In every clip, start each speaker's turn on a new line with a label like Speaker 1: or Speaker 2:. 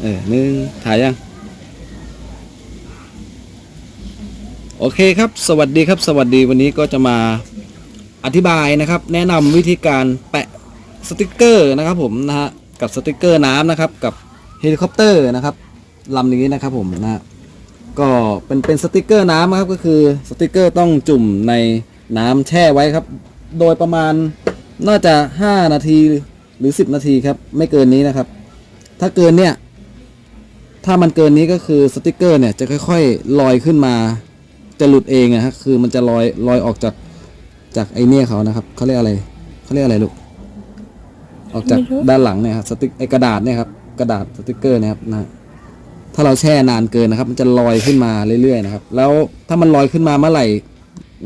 Speaker 1: เออหนึ่งถ่ายยัง โอเคครับ สวัสดีครับ สวัสดีวันนี้ก็จะมาอธิบายนะครับ แนะนำวิธีการแปะสติกเกอร์นะครับผมนะฮะกับสติกเกอร์น้ำนะครับกับเฮลิคอปเตอร์นะครับลำนี้นะครับผมนะฮะก็เป็นเป็นสติกเกอร์น้ำครับก็คือสติกเกอร์ต้องจุ่มในน้ำแช่ไว้ครับ โดยประมาณน่าจะ 5 นาทีหรือ 10 นาทีครับ ไม่เกินนี้นะครับ ถ้าเกินเนี่ย ถ้ามันเกินนี้ก็คือสติกเกอร์เนี่ยจะค่อยๆลอยขึ้นมาจะหลุดเองอะฮะคือมันจะลอยลอยออกจากจากไอเนี่ยเขานะครับเขาเรียกอะไรเขาเรียกอะไรลูกออกจาก
Speaker 2: ไม่รู้
Speaker 1: ด้านหลังเนี่ยครับสติกไอกระดาษเนี่ยครับกระดาษสติกเกอร์เนะครับนะถ้าเราแช่นานเกินนะครับ มันจะลอยขึ้นมาเรื่อยๆนะครับ แล้วถ้ามันลอยขึ้นมาเมื่อไหร่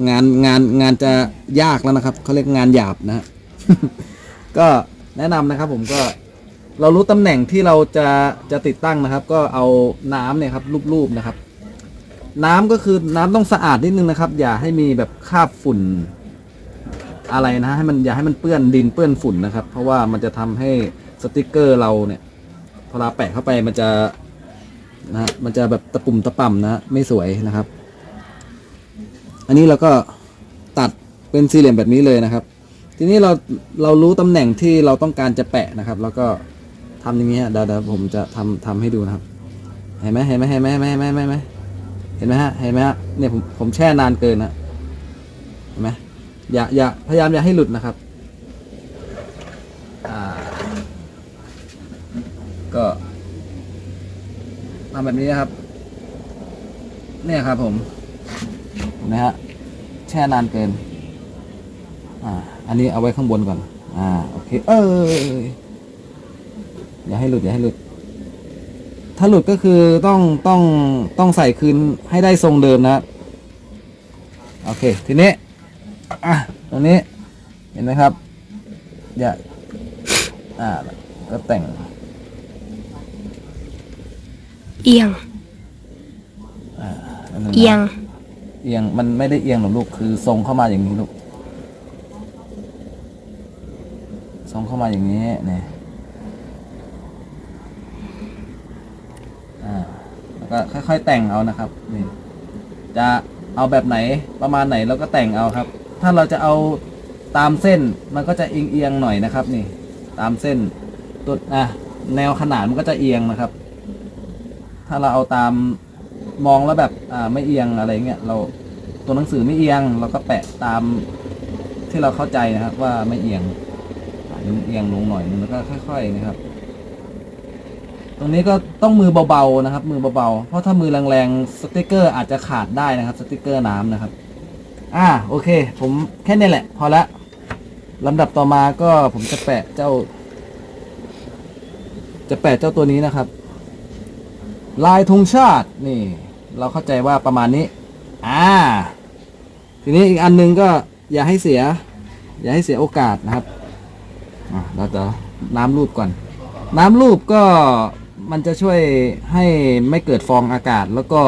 Speaker 1: งานงานงานจะยากแล้วนะครับเขาเรียกงานหยาบนะฮะก็แนะนำนะครับ ผมก็ เรารู้ตำแหน่งที่เราจะจะติดตั้งนะครับ ก็เอาน้ำเนี่ยครับรูปๆนะครับ น้ำก็คือน้ำต้องสะอาดนิดนึงนะครับ อย่าให้มีแบบคราบฝุ่นอะไรนะให้มันอย่าให้มันเปื้อนดินเปื้อนฝุ่นนะครับ เพราะว่ามันจะทำให้สติกเกอร์เราเนี่ยพอเราแปะเข้าไปมันจะนะฮะมันจะแบบตะปุ่มตะป่ำนะไม่สวยนะครับ อันนี้เราก็ตัดเป็นสี่เหลี่ยมแบบนี้เลยนะครับ ทีนี้เราเรารู้ตำแหน่งที่เราต้องการจะแปะนะครับ แล้วก็ ทำอย่างนี้ฮะเดี๋ยวเดี๋ยวผมจะทำทำให้ดูนะครับ เห็นไหมเห็นไหมเห็นไหมเห็นไหมเห็นไหมเห็นไหมเห็นไหมฮะ เห็นไหมฮะ เนี่ยผมผมแช่นานเกินนะเห็นไหมอย่าอย่าพยายามอย่าให้หลุดนะครับ อ่า ก็ทำแบบนี้นะครับ เนี่ยครับผมเห็นไหมฮะ แช่นานเกิน อ่า อันนี้เอาไว้ข้างบนก่อน อ่า โอเค เออ อย่าให้หลุดอย่าให้หลุด ถ้าหลุดก็คือต้องต้องต้องใส่คืนให้ได้ทรงเดิมนะครับโอเค ทีนี้ อะ ตรงนี้ เห็นไหมครับ อย่า อ่า ก็แต่ง
Speaker 2: เอียง
Speaker 1: อันนั้นนะ
Speaker 2: เอียง
Speaker 1: เอียงมันไม่ได้เอียงหรอกลูกคือทรงเข้ามาอย่างนี้ลูกทรงเข้ามาอย่างนี้เนี่ยอ่า แล้วก็ ค่อยๆแต่งเอานะครับนี่จะเอาแบบไหนประมาณไหนเราก็แต่งเอาครับ ถ้าเราจะเอาตามเส้นมันก็จะเอียงๆหน่อยนะครับนี่ ตามเส้นตัวอะแนวขนาดมันก็จะเอียงนะครับ ถ้าเราเอาตามมองแล้วแบบอ่าไม่เอียงอะไรเงี้ยเราตัวหนังสือไม่เอียง เราก็แปะตามที่เราเข้าใจนะครับ ว่าไม่เอียงเอียงลงหน่อยนึงแล้วก็ค่อย ๆ นะครับ ตรงนี้ก็ต้องมือเบาๆนะครับ มือเบาๆเพราะถ้ามือแรงๆสติกเกอร์อาจจะขาดได้นะครับ สติกเกอร์น้ำนะครับ อ่าโอเค ผมแค่นี้แหละ พอละลำดับต่อมาก็ผมจะแปะเจ้า จะแปะเจ้าตัวนี้นะครับ ลายธงชาตินี่ เราเข้าใจว่าประมาณนี้ อ่า ทีนี้อีกอันหนึงก็อย่าให้เสีย อย่าให้เสียโอกาสนะครับอะเราจะน้ำรูปก่อน น้ำรูปก็ มันจะช่วยให้ไม่เกิดฟองอากาศ แล้วก็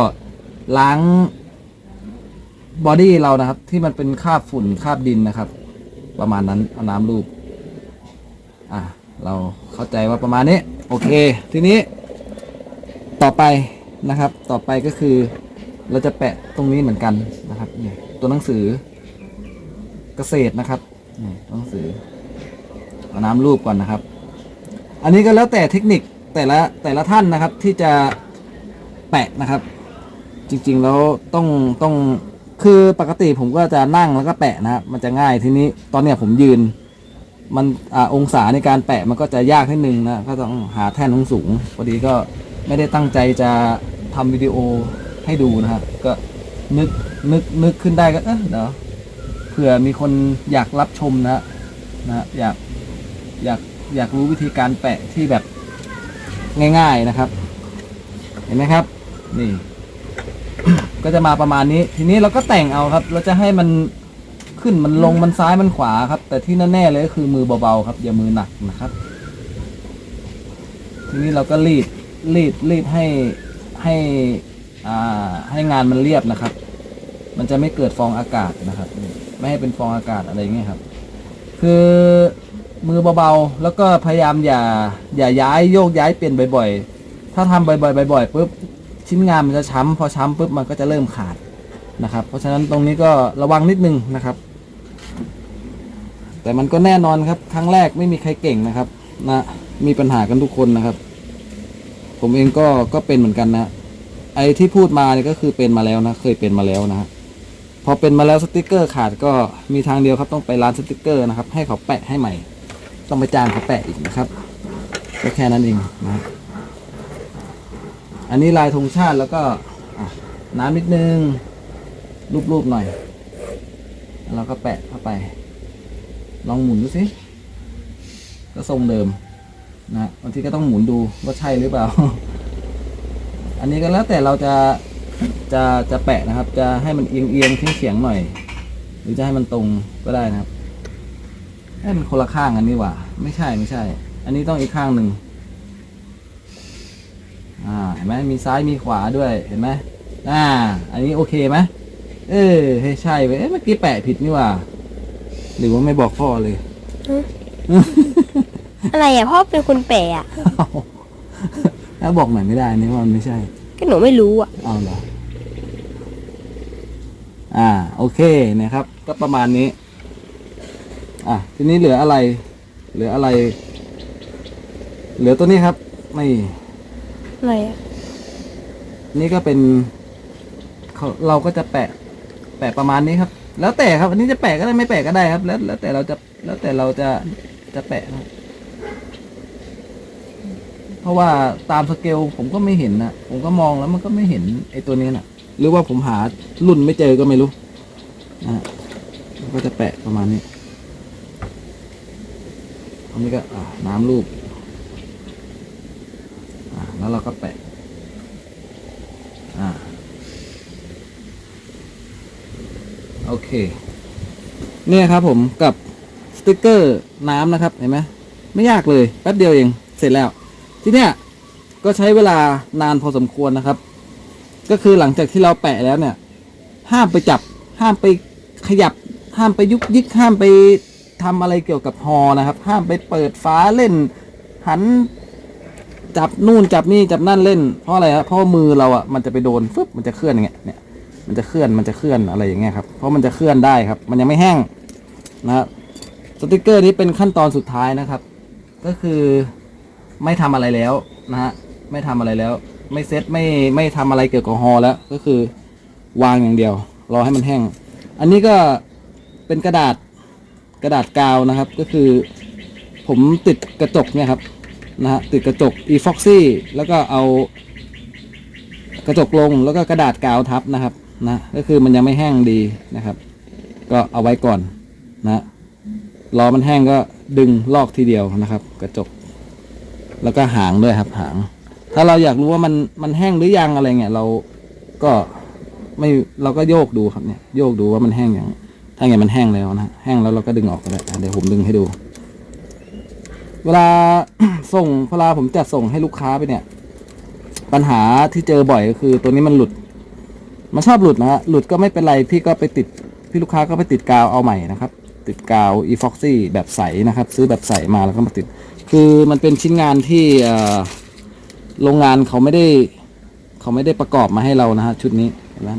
Speaker 1: ล้างบอดี้เรานะครับ ที่มันเป็นคราบฝุ่นคราบดินนะครับ ประมาณนั้นเอาน้ำรูปอะเราเข้าใจว่าประมาณนี้ โอเค ทีนี้ ต่อไปนะครับ ต่อไปก็คือ เราจะแปะตรงนี้เหมือนกันนะครับนี่ตัวหนังสือเกษตรนะครับนี่ตัวหนังสือเอาน้ำรูปก่อนนะครับ อันนี้ก็แล้วแต่เทคนิค แต่ละแต่ละท่านนะครับที่จะแปะนะครับ จริงๆแล้วต้องต้องคือปกติผมก็จะนั่งแล้วก็แปะนะครับมันจะง่ายทีนี้ตอนเนี้ยผมยืน มันอาองศาในการแปะมันก็จะยากนิดนึงนะก็ต้องหาแท่นสูงๆพอดีก็ไม่ได้ตั้งใจจะทำวิดีโอให้ดูนะครับ ก็นึกนึกนึกขึ้นได้ก็เออเดี๋ยวเผื่อมีคนอยากรับชมนะนะอยากอยากอยากรู้วิธีการแปะที่แบบ ง่าย ๆนะครับ เห็นไหมครับ นี่ ก็จะมาประมาณนี้ ทีนี้เราก็แต่งเอาครับ เราจะให้มันขึ้นมันลงมันซ้ายมันขวาครับ แต่ที่แน่ๆเลยก็คือมือเบาๆครับ อย่ามือหนักนะครับ ทีนี้เราก็รีดรีดรีดให้ให้อ่าให้งานมันเรียบนะครับ มันจะไม่เกิดฟองอากาศนะครับ ไม่ให้เป็นฟองอากาศอะไรเงี้ยครับ คือ มือเบาๆ แล้วก็พยายามอย่าอย่าย้ายโยกย้ายเปลี่ยนบ่อยๆ ถ้าทำบ่อยๆบ่อยๆปุ๊บชิ้นงานมันจะช้ำพอช้ำปุ๊บมันก็จะเริ่มขาดนะครับ เพราะฉะนั้นตรงนี้ก็ระวังนิดนึงนะครับ แต่มันก็แน่นอนครับ ครั้งแรกไม่มีใครเก่งนะครับนะมีปัญหากันทุกคนนะครับ ผมเองก็ก็เป็นเหมือนกันนะไอ้ที่พูดมาเนี่ยก็คือเป็นมาแล้วนะ เคยเป็นมาแล้วนะฮะพอเป็นมาแล้วสติกเกอร์ขาดก็มีทางเดียวครับต้องไปร้านสติกเกอร์นะครับ ให้เขาแปะให้ใหม่ ต้องไปจ้างเขาแปะอีกนะครับก็แค่นั้นเองนะอันนี้ลายธงชาติแล้วก็น้ำนิดนึงรูปๆหน่อยแล้วก็แปะเข้าไป ลองหมุนดูสิก็ทรงเดิมนะบางทีก็ต้องหมุนดูว่าใช่หรือเปล่า อันนี้ก็แล้วแต่เราจะจะจะแปะนะครับ จะให้มันเอียงเอียงๆเฉียงหน่อย หรือจะให้มันตรงก็ได้นะครับ ให้มันคนละข้างกันนี่หว่า ไม่ใช่ไม่ใช่ อันนี้ต้องอีกข้างหนึ่งอ่าเห็นไหมมีซ้ายมีขวาด้วยเห็นไหมอ่า อันนี้โอเคไหมเออให้ใช่เว้ยเอ๊ะเมื่อกี้แปะผิดนี่หว่า หรือว่าไม่บอกพ่อเลย
Speaker 2: อะไรอะพ่อเป็นคนแปลอะ
Speaker 1: แล้วบอกหน่อยไม่ได้นี่ว่ามันไม่ใช่
Speaker 2: ก็หนูไม่รู้อะ
Speaker 1: เอาเหรออ่า โอเคนะครับ ก็ประมาณนี้ อะทีนี้เหลืออะไร เหลืออะไร เหลือตัวนี้ครับไม่
Speaker 2: อะไรอะ
Speaker 1: นี่ก็เป็นเขาเราก็จะแปะ แปะประมาณนี้ครับ แล้วแต่ครับ อันนี้จะแปะก็ได้ไม่แปะก็ได้ครับ แล้วแล้วแต่เราจะแล้วแต่เราจะจะแปะครับเพราะว่าตามสเกลผมก็ไม่เห็นนะผมก็มองแล้วมันก็ไม่เห็นไอ้ตัวนี้น่ะ หรือว่าผมหารุ่นไม่เจอก็ไม่รู้นะฮะมันก็จะแปะประมาณนี้ อันนี้ก็น้ำรูปแล้วเราก็แปะโอเค เนี่ยครับผมกับสติกเกอร์น้ำนะครับ เห็นไหมไม่ยากเลย แป๊บเดียวเอง เสร็จแล้ว ที่เนี้ยก็ใช้เวลานานพอสมควรนะครับ ก็คือหลังจากที่เราแปะแล้วเนี่ย ห้ามไปจับ ห้ามไปขยับ ห้ามไปยุกยิก ห้ามไป ทำอะไรเกี่ยวกับฮอนะครับ ห้ามไปเปิดฟ้าเล่น หันจับนู่นจับนี่จับนั่นเล่น เพราะอะไรครับเพราะมือเราอะมันจะไปโดนฟึบมันจะเคลื่อนอย่างเงี้ยเนี่ยมันจะเคลื่อนมันจะเคลื่อนอะไรอย่างเงี้ยครับเพราะมันจะเคลื่อนได้ครับ มันยังไม่แห้งนะครับสติกเกอร์นี้เป็นขั้นตอนสุดท้ายนะครับ ก็คือไม่ทำอะไรแล้วนะฮะไม่ทำอะไรแล้ว ไม่เซ็ตไม่ไม่ทำอะไรเกี่ยวกับฮอแล้ว ก็คือวางอย่างเดียว รอให้มันแห้ง อันนี้ก็เป็นกระดาษ กระดาษกาวนะครับ ก็คือผมติดกระจกเนี่ยครับนะฮะติดกระจก e f o x y แล้วก็เอากระจกลงแล้วก็กระดาษกาวทับนะครับนะก็คือมันยังไม่แห้งดีนะครับ ก็เอาไว้ก่อนนะรอมันแห้งก็ดึงลอกทีเดียวนะครับ กระจก แล้วก็หางด้วยครับหาง ถ้าเราอยากรู้ว่ามันมันแห้งหรือยังอะไรเงี้ยเราก็ไม่เราก็โยกดูครับเนี่ยโยกดูว่ามันแห้งอย่าง ถ้าไงมันแห้งแล้วนะแห้งแล้วเราก็ดึงออกก็ได้เดี๋ยวผมดึงให้ดู เวลาส่งเวลาผมจัดส่งให้ลูกค้าไปเนี่ย ปัญหาที่เจอบ่อยก็คือ ตัวนี้มันหลุด มันชอบหลุดนะฮะหลุดก็ไม่เป็นไรพี่ก็ไปติดพี่ลูกค้าก็ไปติดกาวเอาใหม่นะครับ ติดกาว e f o x y แบบใสนะครับ ซื้อแบบใสมาแล้วก็มาติด คือมันเป็นชิ้นงานที่โรงงานเขาไม่ได้ เขาไม่ได้ประกอบมาให้เรานะฮะชุดนี้เห็นไหม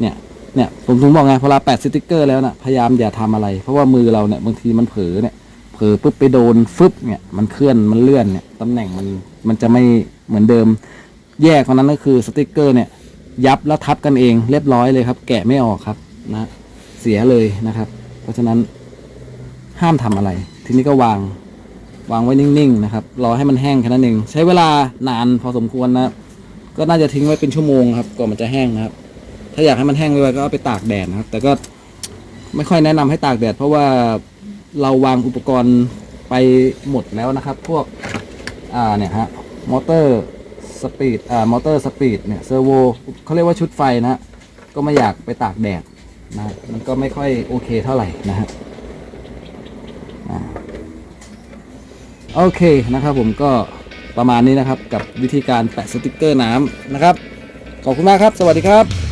Speaker 1: เนี่ย เนี่ยผมถึงบอกไงพอเราแปะสติกเกอร์แล้วนะพยายามอย่าทำอะไร เพราะว่ามือเราเนี่ยบางทีมันเผลอเนี่ยเผลอปุ๊บไปโดนฟึบเนี่ยมันเคลื่อนมันเลื่อนเนี่ยตำแหน่งมันมันจะไม่เหมือนเดิม แยกกว่านั้นก็คือสติกเกอร์เนี่ย ยับแล้วทับกันเองเรียบร้อยเลยครับ แกะไม่ออกครับนะเสียเลยนะครับ เพราะฉะนั้นห้ามทำอะไร ทีนี้ก็วางวางไว้นิ่งๆนะครับรอให้มันแห้งแค่นั้นเองใช้เวลานานพอสมควรนะก็น่าจะทิ้งไว้เป็นชั่วโมงครับก่อนมันจะแห้งนะครับ ถ้าอยากให้มันแห้งไวๆก็เอาไปตากแดดนะครับ แต่ก็ไม่ค่อยแนะนำให้ตากแดด เพราะว่าเราวางอุปกรณ์ไปหมดแล้วนะครับ พวกอ่าเนี่ยฮะมอเตอร์สปีดอ่ามอเตอร์สปีดเนี่ยเซอร์โวเขาเรียกว่าชุดไฟนะฮะก็ไม่อยากไปตากแดดนะมันก็ไม่ค่อยโอเคเท่าไหร่นะฮะโอเคนะครับผมก็ประมาณนี้นะครับกับวิธีการแปะสติกเกอร์น้ำนะครับ ขอบคุณมากครับ สวัสดีครับ